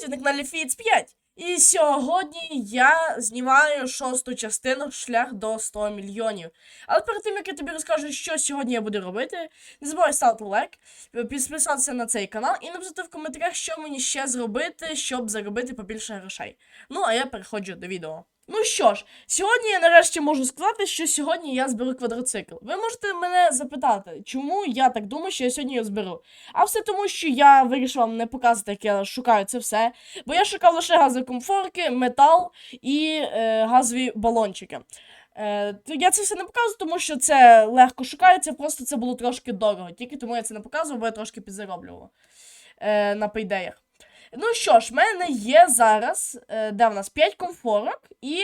Привіт, на каналі Фіц 5. І сьогодні я знімаю шосту частину шлях до 100 мільйонів. Але перед тим як я тобі розкажу, що сьогодні я буду робити, не забувай ставити лайк, підписатися на цей канал і написати в коментарях, що мені ще зробити, щоб заробити побільше грошей. Ну, а я переходжу до відео. Ну що ж, сьогодні я нарешті можу сказати, що сьогодні я зберу квадроцикл. Ви можете мене запитати, чому я так думаю, що я сьогодні його зберу. А все тому, що я вирішив вам не показувати, як я шукаю це все. Бо я шукав лише газові комфорки, метал і е, газові балончики. Е, я це все не показую, тому що це легко шукається, просто це було трошки дорого. Тільки тому я це не показував, бо я трошки підзароблював е, на пейдеях. Ну що ж, в мене є зараз, е, де в нас 5 комфорок і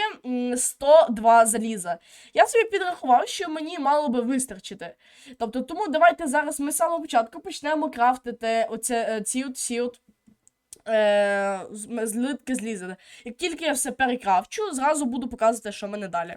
102 заліза. Я собі підрахував, що мені мало би вистачити. Тобто, тому давайте зараз ми з самого початку почнемо крафтити оце, е, ці от всі от е, злитки зліза. Як тільки я все перекрафчу, зразу буду показувати, що в мене далі.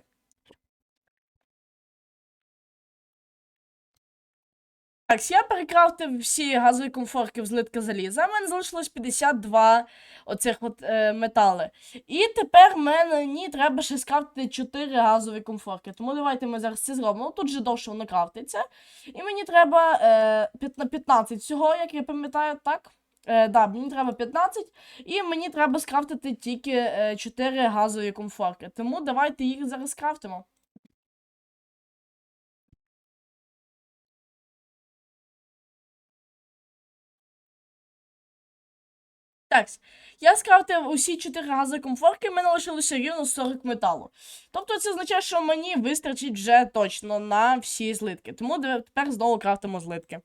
Так, я перекрафтив всі газові комфорки в злитка заліза. У мене залишилось 52 оцих от е, метали. І тепер мені треба ще скрафтити 4 газові комфорки. Тому давайте ми зараз це зробимо. Тут же довше воно крафтиться. І мені треба е, 15 всього, як я пам'ятаю, так? Е, да, мені треба 15, і мені треба скрафтити тільки е, 4 газові комфорки. Тому давайте їх зараз скрафтимо. Так, я скрафтив усі 4 газові комфорки, в мене лишилося рівно 40 металу. Тобто це означає, що мені вистачить вже точно на всі злитки. Тому тепер знову крафтимо злитки.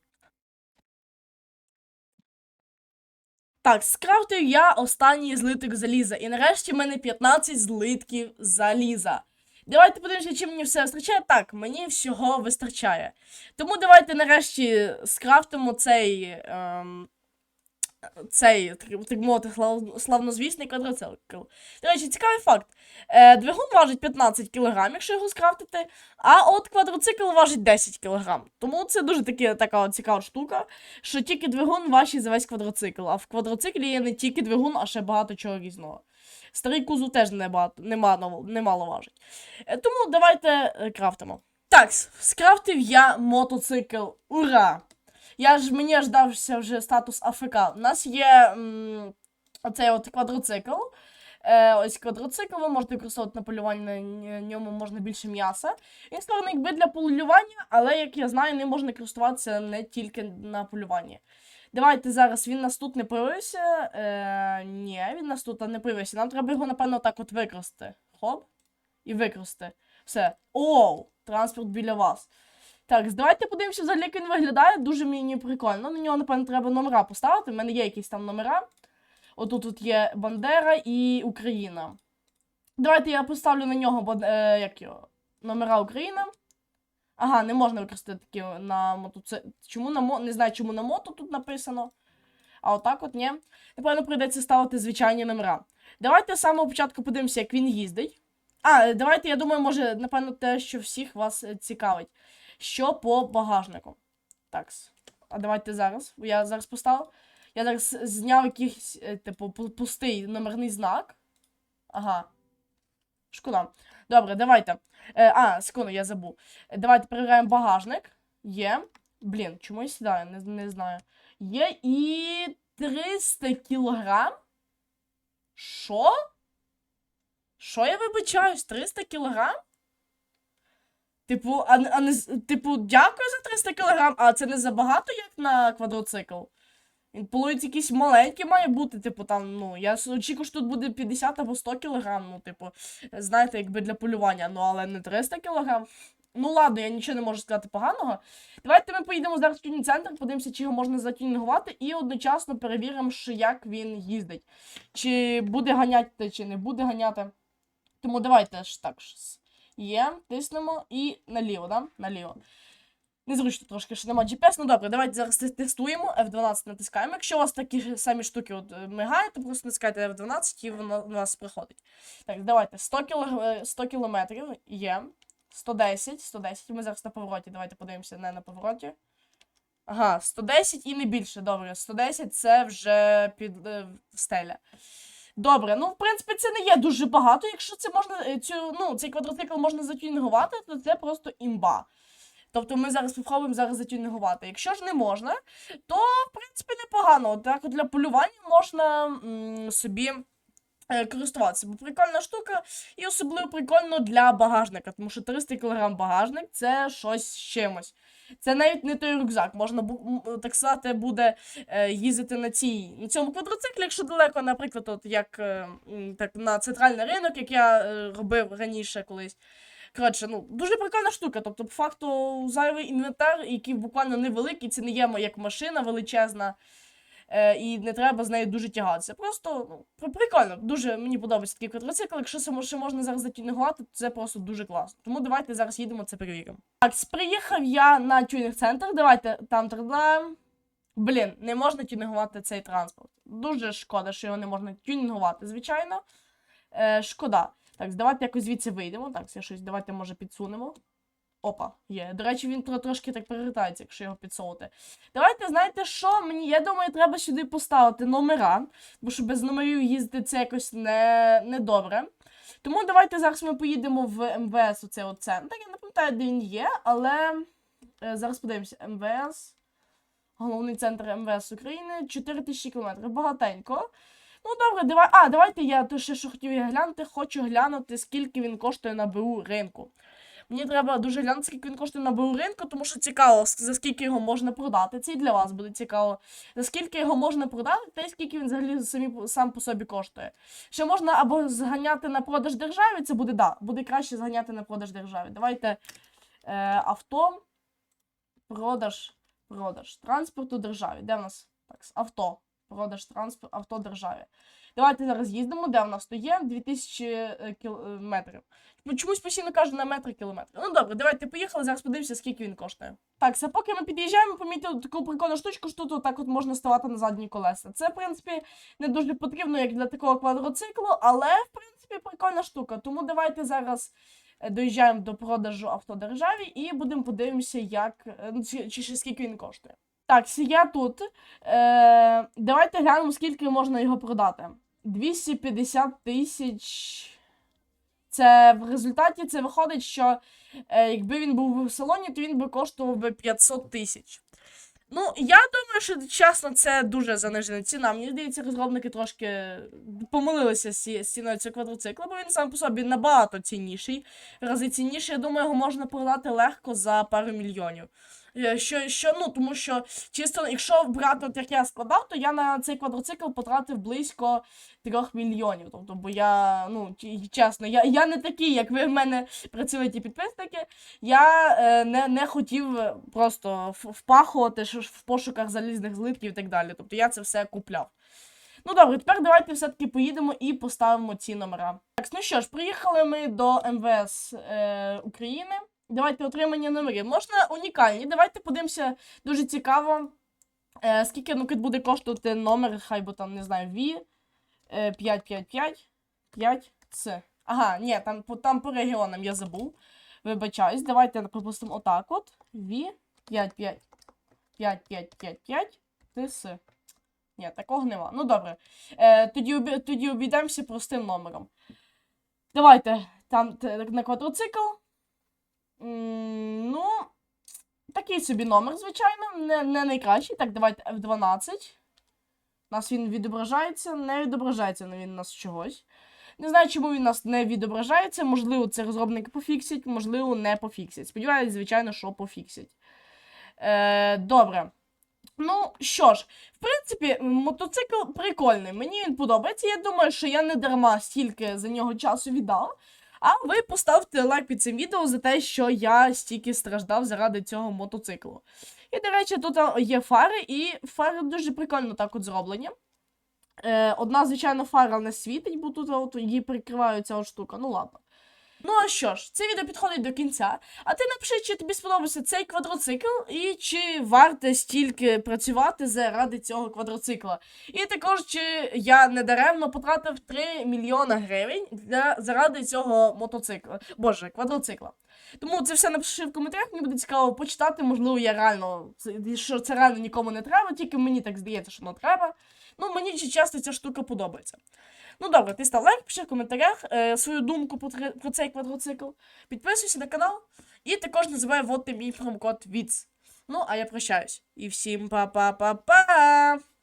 Так, скрафтив я останній злиток заліза. І нарешті в мене 15 злитків заліза. Давайте подивимося, чи мені все вистачає. Так, мені всього вистачає. Тому давайте нарешті скрафтимо цей. Ем, цей так мовити, славнозвісний квадроцикл. До речі, цікавий факт. Е, двигун важить 15 кг, якщо його скрафтити, а от квадроцикл важить 10 кг. Тому це дуже таки, така цікава штука, що тільки двигун важчий за весь квадроцикл, а в квадроциклі є не тільки двигун, а ще багато чого різного. Старий кузов теж небагато, немало, немало важить. Е, тому давайте е, крафтимо. Так, скрафтив я мотоцикл. Ура! Я ж мені аж дався вже статус АФК. У нас є м, оцей от квадроцикл. Е, ось квадроцикл, ви можете використовувати на полюванні на ньому можна більше м'яса. Він створений якби для полювання, але як я знаю, ним можна користуватися не тільки на полюванні. Давайте зараз він нас тут не появився. Е, ні, він нас тут не появився. Нам треба його, напевно, так от використати. Хоп. І використати. Все. Оу! Транспорт біля вас. Так, давайте подивимося, взагалі, як він виглядає. Дуже мені прикольно. На нього, напевно, треба номера поставити. У мене є якісь там номера. Отут тут є Бандера і Україна. Давайте я поставлю на нього е, як його, номера Україна. Ага, не можна використати такі на мотоциклі. Чому на мо... Не знаю, чому на мото тут написано. А отак от ні. Напевно, прийдеться ставити звичайні номера. Давайте з самого початку подивимося, як він їздить. А, давайте, я думаю, може, напевно, те, що всіх вас е, цікавить. Що по багажнику? Так. А давайте зараз. Я зараз поставив. Я зараз зняв якийсь, е, типу, пустий номерний знак. Ага. Шкода. Добре, давайте. Е, а, секунду, я забув. Давайте перевіряємо багажник. Є. Блін, чому я сідаю? Не, не знаю. Є і 300 кілограм. Що? Що я вибачаюсь? 300 кілограм? Типу, а, а не, типу, дякую за 300 кілограм, а це не забагато, як на квадроцикл. Він, виходить, якийсь маленький має бути, типу, там, ну, я очікую, що тут буде 50 або 100 кілограм, ну, типу, знаєте, якби для полювання, ну, але не 300 кілограм. Ну, ладно, я нічого не можу сказати поганого. Давайте ми поїдемо зараз в тюнінг центр, подивимося, чи його можна затюнінгувати, і одночасно перевіримо, що як він їздить. Чи буде ганяти, чи не буде ганяти. Тому давайте ж так. щось. Є, тиснемо і наліво, да? Наліво. Незручно трошки, що нема GPS. Ну добре, давайте зараз тестуємо. F12 натискаємо. Якщо у вас такі самі штуки от, е, мигають, то просто натискайте F12 і воно у вас приходить. Так, давайте 100, кіло, е, 100 кілометрів є. 110, 110. Ми зараз на повороті. Давайте подивимося не на повороті. Ага, 110 і не більше. Добре, 110 це вже під е, стеля. Добре, ну в принципі це не є дуже багато. Якщо це можна е, цю, ну, цей квадроцикл можна затюнінгувати, то це просто імба. Тобто ми зараз спробуємо зараз затюнінгувати. Якщо ж не можна, то в принципі непогано. От Так от для полювання можна м, собі е, користуватися. Бо прикольна штука, і особливо прикольно для багажника, тому що 300 кг багажник це щось з чимось. Це навіть не той рюкзак. Можна так сказати, буде е, їздити на цій на цьому квадроциклі, якщо далеко, наприклад, от як е, так на центральний ринок, як я е, робив раніше колись. Коротше, ну дуже прикольна штука. Тобто, по факту, зайвий інвентар, який буквально невеликий, це не є як машина величезна. Е, і не треба з нею дуже тягатися. Просто ну, прикольно, дуже мені подобається такий квадроцикл. Якщо ще можна зараз затюнінгувати, то це просто дуже класно. Тому давайте зараз їдемо це перевіримо. Так, приїхав я на тюнінг-центр. Давайте там тогда. Блін, не можна тюнінгувати цей транспорт. Дуже шкода, що його не можна тюнінгувати, звичайно. Е, шкода. Так, давайте якось звідси вийдемо. Так, я щось давайте, може, підсунемо. Опа, є. До речі, він трошки так перевертається, якщо його підсунути. Давайте, знаєте що? Мені, я думаю, треба сюди поставити номера, бо що без номерів їздити це якось не, не добре. Тому давайте зараз ми поїдемо в МВС, оце от центр. Я не пам'ятаю, де він є, але е, зараз подивимося. МВС. Головний центр МВС України 4000 км. Багатенько. Ну добре, давай. А, давайте я то ще що хотів глянути. Хочу глянути, скільки він коштує на БУ ринку. Мені треба дуже глянути, скільки він коштує на БУ ринку, тому що цікаво, за скільки його можна продати. Це і для вас буде цікаво. За скільки його можна продати, та й скільки він взагалі самі, сам по собі коштує. Ще можна або зганяти на продаж державі, це буде да, буде краще зганяти на продаж державі. Давайте е, авто, продаж, продаж транспорту державі. Де в нас? Так, авто. Продаж транспорт, авто державі. Давайте зараз їздимо, де в нас то є 2000 е, кіл... е, метрів. Ну, Чомусь постійно кажу на метри кілометри. Ну добре, давайте поїхали, зараз подивимося, скільки він коштує. Так, це поки ми під'їжджаємо, помітили таку прикольну штучку, що тут отак от можна ставати на задні колеса. Це, в принципі, не дуже потрібно, як для такого квадроциклу, але, в принципі, прикольна штука. Тому давайте зараз е, доїжджаємо до продажу автодержаві і будемо подивимося, як е, чи, чи скільки він коштує. Так, сі я тут. Е, давайте глянемо, скільки можна його продати. 250 тисяч. Це в результаті це виходить, що е, якби він був в салоні, то він би коштував би 500 тисяч. Ну, я думаю, що чесно, це дуже занижена ціна. Мені здається, розробники трошки помилилися з ціною цього квадроцикла, бо він сам по собі набагато цінніший. Рази цінніший, я думаю, його можна продати легко за пару мільйонів. Е, Що, що, ну, тому що чисто, якщо брати, от як я складав, то я на цей квадроцикл потратив близько 3 мільйонів. Тобто, бо я, ну, чесно, я, я не такий, як ви в мене працюєте підписники. Я е, не, не хотів просто впахувати в пошуках залізних злитків і так далі. Тобто я це все купляв. Ну добре, тепер давайте все-таки поїдемо і поставимо ці номера. Так, ну що ж, приїхали ми до МВС е, України. Давайте отримання номерів. Можна унікальні. Давайте подивимося дуже цікаво. Е, скільки ну, буде коштувати номер, хай би там, не знаю, V е, 555 5C. Ага, ні, там, по- там по регіонам я забув. Вибачаюсь, давайте припустимо отак от. V 55 5555 TS. Ні, такого нема. Ну добре. Е, тоді, тоді обійдемося простим номером. Давайте там на квадроцикл. Ну, такий собі номер, звичайно, не, не найкращий. Так, давайте F12. У нас він відображається, не відображається він у нас чогось. Не знаю, чому він у нас не відображається. Можливо, це розробники пофіксять, можливо, не пофіксять. Сподіваюсь, звичайно, що пофіксять. Е, добре. Ну що ж, в принципі, мотоцикл прикольний. Мені він подобається. Я думаю, що я не дарма стільки за нього часу віддав. А ви поставте лайк під цим відео за те, що я стільки страждав заради цього мотоциклу. І, до речі, тут є фари, і фари дуже прикольно так от зроблені. Е, одна, звичайно, фара не світить, бо тут от її прикриває ця от штука. Ну ладно. Ну а що ж, це відео підходить до кінця. А ти напиши, чи тобі сподобався цей квадроцикл, і чи варто стільки працювати заради цього квадроцикла. І також, чи я недаремно потратив 3 мільйона гривень для, заради цього мотоцикла. Боже, квадроцикла. Тому це все напиши в коментарях, мені буде цікаво почитати. Можливо, я реально що це реально нікому не треба, тільки мені так здається, що не треба. Ну, мені часто ця штука подобається. Ну добре, ти став лайк, пиши в коментарях е, свою думку про, про цей квадроцикл. Підписуйся на канал і також не забувай вводити мій промокод ВІЦ. Ну, а я прощаюсь. І всім па-па-па-па!